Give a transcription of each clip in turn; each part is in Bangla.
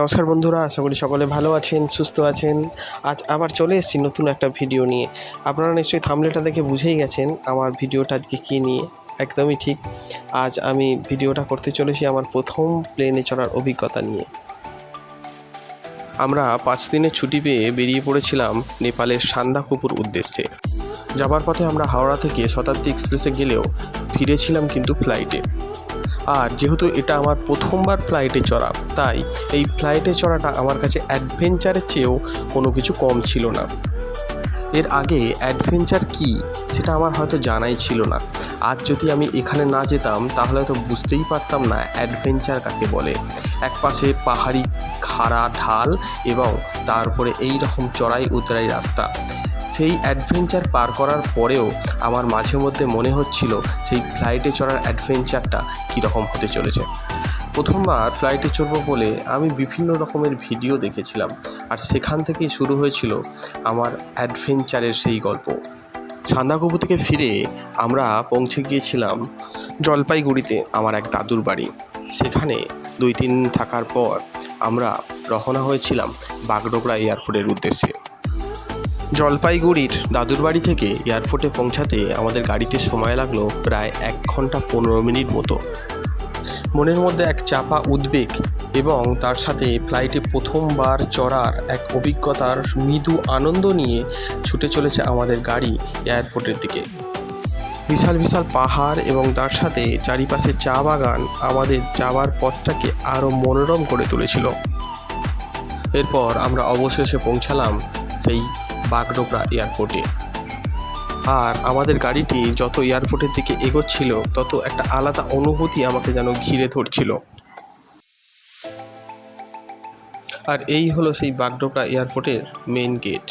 নমস্কার বন্ধুরা, আশা করি সকলে ভালো আছেন, সুস্থ আছেন। আজ আবার চলে এসেছি নতুন একটা ভিডিও নিয়ে। আপনারা নিশ্চয়ই থামলেটা দেখে বুঝেই গেছেন আমার ভিডিওটা আজকে কী নিয়ে। একদমই ঠিক, আজ আমি ভিডিওটা করতে চলেছি আমার প্রথম প্লেনে চড়ার অভিজ্ঞতা নিয়ে। আমরা পাঁচ দিনের ছুটি পেয়ে বেরিয়ে পড়েছিলাম নেপালের সান্দাকুপুর উদ্দেশ্যে। যাবার পথে আমরা হাওড়া থেকে শতাব্দী এক্সপ্রেসে গেলেও ফিরেছিলাম কিন্তু ফ্লাইটে আর যেহেতু এটা আমার প্রথমবার ফ্লাইটে চড়া, তাই এই ফ্লাইটে চড়াটা আমার কাছে অ্যাডভেঞ্চারের চেয়েও কোনো কিছু কম ছিল না। এর আগে অ্যাডভেঞ্চার কি সেটা আমার হয়তো জানাই ছিল না। আজ যদি আমি এখানে না যেতাম, তাহলে হয়তো বুঝতেই পারতাম না অ্যাডভেঞ্চার কাকে বলে। এক পাশে পাহাড়ি খাড়া ঢাল এবং তারপরে এই রকম চড়াই উতরাই রাস্তা। সেই অ্যাডভেঞ্চার পার করার পরেও আমার মাঝে মধ্যে মনে হচ্ছিল সেই ফ্লাইটে চড়ার অ্যাডভেঞ্চারটা কীরকম হতে চলেছে। প্রথমবার ফ্লাইটে চড়বো বলে আমি বিভিন্ন রকমের ভিডিও দেখেছিলাম আর সেখান থেকেই শুরু হয়েছিল আমার অ্যাডভেঞ্চারের সেই গল্প। সান্দাকবু থেকে ফিরে আমরা পৌঁছে গিয়েছিলাম জলপাইগুড়িতে আমার এক দাদুর বাড়ি। সেখানে দুই তিন থাকার পর আমরা রওনা হয়েছিলাম বাগডোগরা এয়ারপোর্টের উদ্দেশ্যে। জলপাইগুড়ির দাদুর বাড়ি থেকে এয়ারপোর্টে পৌঁছাতে আমাদের গাড়িতে সময় লাগল প্রায় এক ঘণ্টা পনেরো মিনিট মতো। মনের মধ্যে এক চাপা উদ্বেগ এবং তার সাথে ফ্লাইটে প্রথমবার চড়ার এক অভিজ্ঞতার মৃদু আনন্দ নিয়ে ছুটে চলেছে আমাদের গাড়ি এয়ারপোর্টের দিকে। বিশাল বিশাল পাহাড় এবং তার সাথে চারিপাশে চা বাগান আমাদের যাওয়ার পথটাকে আরও মনোরম করে তুলেছিল। এরপর আমরা অবশেষে পৌঁছালাম সেই বাগডোগরা এয়ারপোর্টে। আর আমাদের গাড়িটি যত এয়ারপোর্টের দিকে এগোচ্ছিল, তত একটা আলাদা অনুভূতি আমাকে যেন ঘিরে ধরছিল। আর এই হলো সেই বাগডোগরা এয়ারপোর্টের মেন গেট।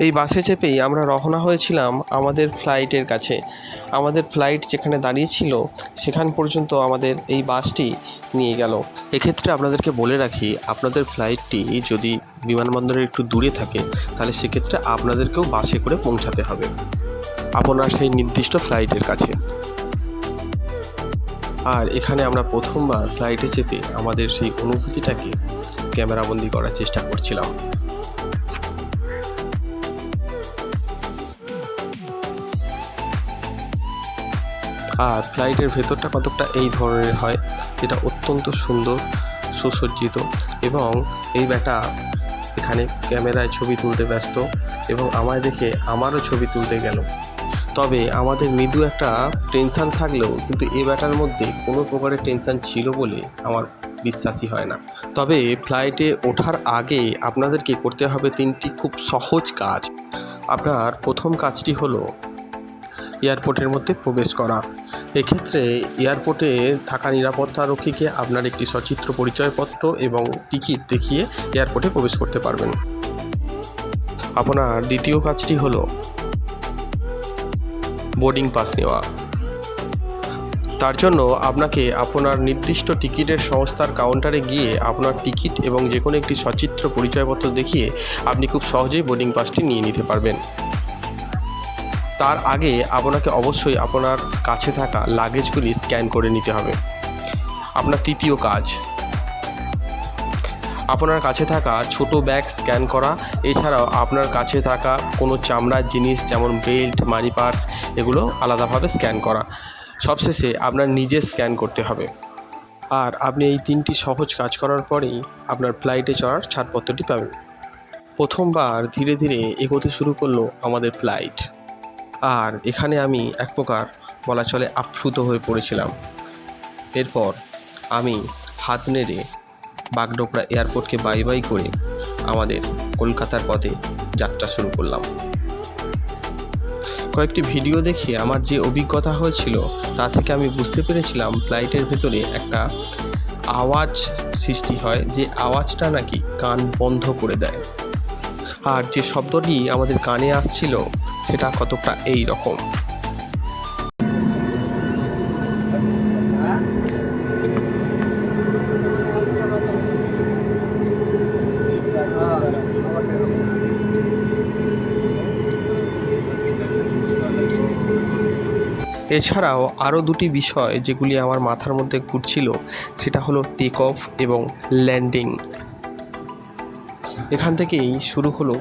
এই বাসে চেপেই আমরা রওনা হয়েছিলাম আমাদের ফ্লাইটের কাছে। আমাদের ফ্লাইট যেখানে দাঁড়িয়েছিল, সেখান পর্যন্ত আমাদের এই বাসটি নিয়ে গেল। এক্ষেত্রে আপনাদেরকে বলে রাখি, আপনাদের ফ্লাইটটি যদি বিমানবন্দরের একটু দূরে থাকে, তাহলে সেক্ষেত্রে আপনাদেরকেও বাসে করে পৌঁছাতে হবে। আপনার সেই নির্দিষ্ট ফ্লাইটের কাছে। আর এখানে আমরা প্রথমবার ফ্লাইটে চেপে আমাদের সেই অনুভূতিটাকে ক্যামেরাবন্দি করার চেষ্টা করছিলাম। আর ফ্লাইটের ভেতরটা কতকটা এই ধরনের হয় যেটা অত্যন্ত সুন্দর, সুসজ্জিত এবং এই ব্যাটা এখানে ক্যামেরায় ছবি তুলতে ব্যস্ত এবং আমায় দেখে আমারও ছবি তুলতে গেল। তবে আমাদের মৃদু একটা টেনশান থাকলেও কিন্তু এ ব্যাটার মধ্যে কোনো প্রকারের টেনশান ছিল বলে আমার বিশ্বাসই হয় না। তবে ফ্লাইটে ওঠার আগে আপনাদেরকে করতে হবে তিনটি খুব সহজ কাজ। আপনার প্রথম কাজটি হলো এয়ারপোর্টের মধ্যে প্রবেশ করা। এক্ষেত্রে এয়ারপোর্টে থাকা নিরাপত্তারক্ষীকে আপনার একটি সচিত্র পরিচয়পত্র এবং টিকিট দেখিয়ে এয়ারপোর্টে প্রবেশ করতে পারবেন। আপনার দ্বিতীয় কাজটি হল বোর্ডিং পাস নেওয়া। তার জন্য আপনাকে আপনার নির্দিষ্ট টিকিটের সংস্থার কাউন্টারে গিয়ে আপনার টিকিট এবং যে কোনো একটি সচিত্র পরিচয়পত্র দেখিয়ে আপনি খুব সহজেই বোর্ডিং পাসটি নিয়ে নিতে পারবেন। তার আগে আপনাকে অবশ্যই আপনার কাছে থাকা লাগেজগুলি স্ক্যান করে নিতে হবে। আপনার তৃতীয় কাজ, আপনার কাছে থাকা ছোট ব্যাগ স্ক্যান করা। এছাড়াও আপনার কাছে থাকা কোনো চামড়ার জিনিস যেমন বেল্ট মানি পার্স এগুলো আলাদাভাবে স্ক্যান করা। সবশেষে আপনার নিজে স্ক্যান করতে হবে। আর আপনি এই তিনটি সহজ কাজ করার পরেই আপনার ফ্লাইটে চড়ার ছাড়পত্রটি পাবেন। প্রথমবার ধীরে ধীরে এগোতে শুরু করল আমাদের ফ্লাইট আর এখানে আমি এক প্রকার বলা চলে আপ্লুত হয়ে পড়েছিলাম। এরপর আমি হাত নেড়ে বাগডোগরা এয়ারপোর্টকে বাই বাই করে আমাদের কলকাতার পথে যাত্রা শুরু করলাম। কয়েকটি ভিডিও দেখে আমার যে অভিজ্ঞতা হয়েছিল তা থেকে আমি বুঝতে পেরেছিলাম ফ্লাইটের ভেতরে একটা আওয়াজ সৃষ্টি হয় যে আওয়াজটা নাকি কান বন্ধ করে দেয়। আর যে শব্দটি আমাদের কানে আসছিল সেটা কতটা এই রকম। এছাড়াও আরও দুটি বিষয় যেগুলি আমার মাথার মধ্যে ঘুরছিল, সেটা হলো টেক অফ এবং ল্যান্ডিং এখান থেকেই শুরু হলো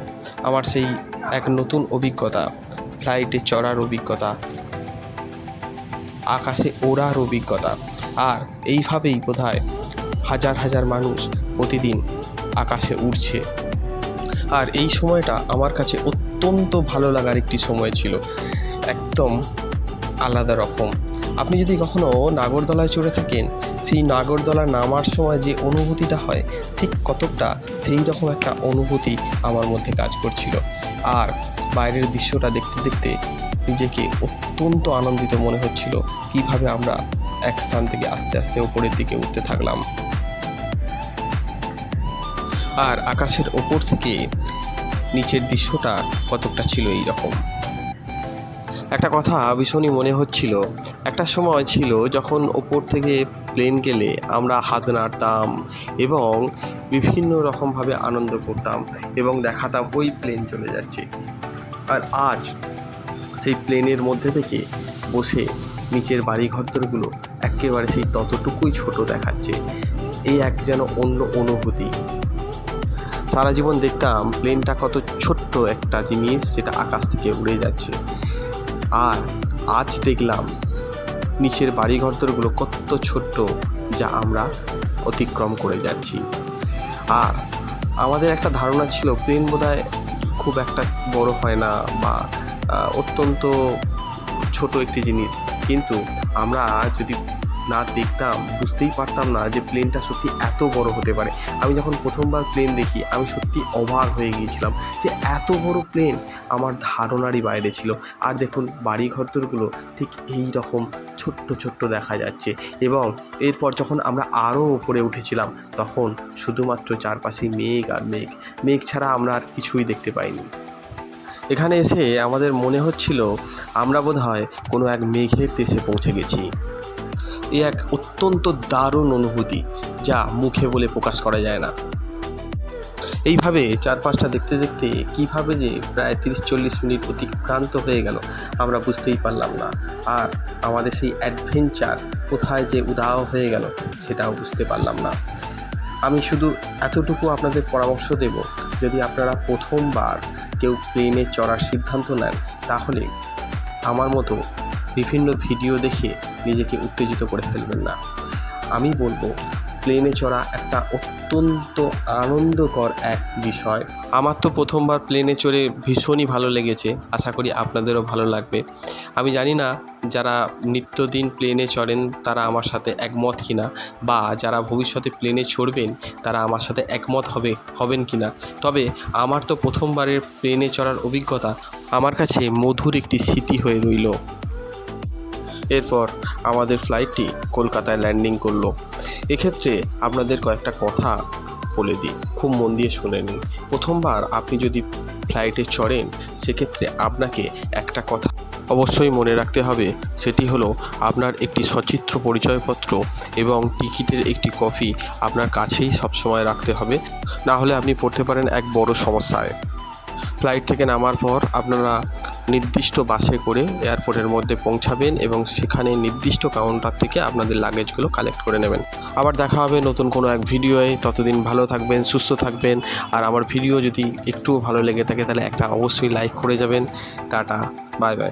আমার সেই এক নতুন অভিজ্ঞতা ফ্লাইটে চড়ার অভিজ্ঞতা, আকাশে ওড়ার অভিজ্ঞতা। আর এইভাবেই বোধহয় হাজার হাজার মানুষ প্রতিদিন আকাশে উড়ছে। আর এই সময়টা আমার কাছে অত্যন্ত ভালো লাগার একটি সময় ছিল। একদম আলাদা রকম। আপনি যদি কখনো নাগরদোলায় চড়ে থাকেন, সেই নাগরদোলা নামার সময় যে অনুভূতিটা হয়, ঠিক কতকটা সেই রকম একটা অনুভূতি আমার মধ্যে কাজ করছিল। আর বাইরের দৃশ্যটা দেখতে দেখতে নিজেকে অত্যন্ত আনন্দিত মনে হচ্ছিল, কীভাবে আমরা এক স্থান থেকে আস্তে আস্তে ওপরের দিকে উঠতে থাকলাম। আর আকাশের ওপর থেকে নিচের দৃশ্যটা কতকটা ছিল এই রকম একটা কথা ভীষণই মনে হচ্ছিল। একটা সময় ছিল যখন ওপর থেকে প্লেন গেলে আমরা হাত নাড়তাম এবং বিভিন্ন রকমভাবে আনন্দ করতাম এবং দেখাতাম ওই প্লেন চলে যাচ্ছে। আর আজ সেই প্লেনের মধ্যে থেকে বসে নিচের বাড়ি ঘরদরগুলো একেবারে সেই ততটুকুই ছোট দেখাচ্ছে। এই এক যেন অন্য অনুভূতি। সারা জীবন দেখতাম প্লেনটা কত ছোট্ট একটা জিনিস যেটা আকাশ থেকে উড়ে যাচ্ছে। আর আজ দেখলাম নিচের বাড়িঘর ঘরদরগুলো কত ছোট্ট যা আমরা অতিক্রম করে যাচ্ছি। আর আমাদের একটা ধারণা ছিল, প্লেন বোধহয় খুব একটা বড় হয় না বা অত্যন্ত ছোট একটি জিনিস। কিন্তু আমরা যদি না দেখতাম, বুঝতেই পারতাম না যে প্লেনটা সত্যি এত বড় হতে পারে। আমি যখন প্রথমবার প্লেন দেখি, আমি সত্যি অবাক হয়ে গিয়েছিলাম যে এত বড় প্লেন আমার ধারণারই বাইরে ছিল। আর দেখুন বাড়ি ঘরদরগুলো ঠিক এই রকম ছোট্ট ছোট্ট দেখা যাচ্ছে এবং এরপর যখন আমরা আরও উপরে উঠেছিলাম, তখন শুধুমাত্র চারপাশে মেঘ আর মেঘ। মেঘ ছাড়া আমরা আর কিছুই দেখতে পাইনি। এখানে এসে আমাদের মনে হচ্ছিল, আমরা বোধ হয় কোনো এক মেঘের দেশে পৌঁছে গেছি। এ এক অত্যন্ত দারুণ অনুভূতি, যা মুখে বলে প্রকাশ করা যায় না। এইভাবে চারপাশটা দেখতে দেখতে কীভাবে যে প্রায় তিরিশ চল্লিশ মিনিট অতিক্রান্ত হয়ে গেল, আমরা বুঝতেই পারলাম না। আর আমাদের সেই অ্যাডভেঞ্চার কোথায় যে উদাহ হয়ে গেল, সেটাও বুঝতে পারলাম না। আমি শুধু এতটুকু আপনাদের পরামর্শ দেব, যদি আপনারা প্রথমবার কেউ প্লেনে চড়ার সিদ্ধান্ত নেন, তাহলে আমার মতো বিভিন্ন ভিডিও দেখে নিজেকে উত্তেজিত করে ফেলবেন না। আমি বলব, প্লেনে চড়া একটা অত্যন্ত আনন্দকর এক বিষয়। আমার তো প্রথমবার প্লেনে চড়ে ভীষণই ভালো লেগেছে, আশা করি আপনাদেরও ভালো লাগবে। আমি জানি না যারা নিত্যদিন প্লেনে চড়েন, তারা আমার সাথে একমত কিনা, বা যারা ভবিষ্যতে প্লেনে চড়বেন, তারা আমার সাথে একমত হবে, হবেন কিনা। তবে আমার তো প্রথমবারের প্লেনে চড়ার অভিজ্ঞতা, আমার কাছে মধুর একটি স্মৃতি হয়ে রইল। এরপর আমাদের ফ্লাইটটি কলকাতায় ল্যান্ডিং করল। এক্ষেত্রে আপনাদের কয়েকটা কথা বলে দিই, খুব মন দিয়ে শুনে নিন। প্রথমবার আপনি যদি ফ্লাইটে চড়েন, সেক্ষেত্রে আপনাকে একটা কথা অবশ্যই মনে রাখতে হবে, সেটি হলো আপনার একটি সচিত্র পরিচয়পত্র এবং টিকিটের একটি কপি আপনার কাছেই সবসময় রাখতে হবে। না হলে আপনি পড়তে পারেন এক বড় সমস্যায়। ফ্লাইট থেকে নামার পর আপনারা নির্দিষ্ট বাসে করে এয়ারপোর্টের মধ্যে পৌঁছাবেন এবং সেখানে নির্দিষ্ট কাউন্টার থেকে আপনাদের লাগেজগুলো কালেক্ট করে নেবেন। আবার দেখা হবে নতুন কোনো এক ভিডিওয়ে। ততদিন ভালো থাকবেন, সুস্থ থাকবেন। আর আমার ভিডিও যদি একটুও ভালো লেগে থাকে তাহলে একটা অবশ্যই লাইক করে যাবেন। Tata bye bye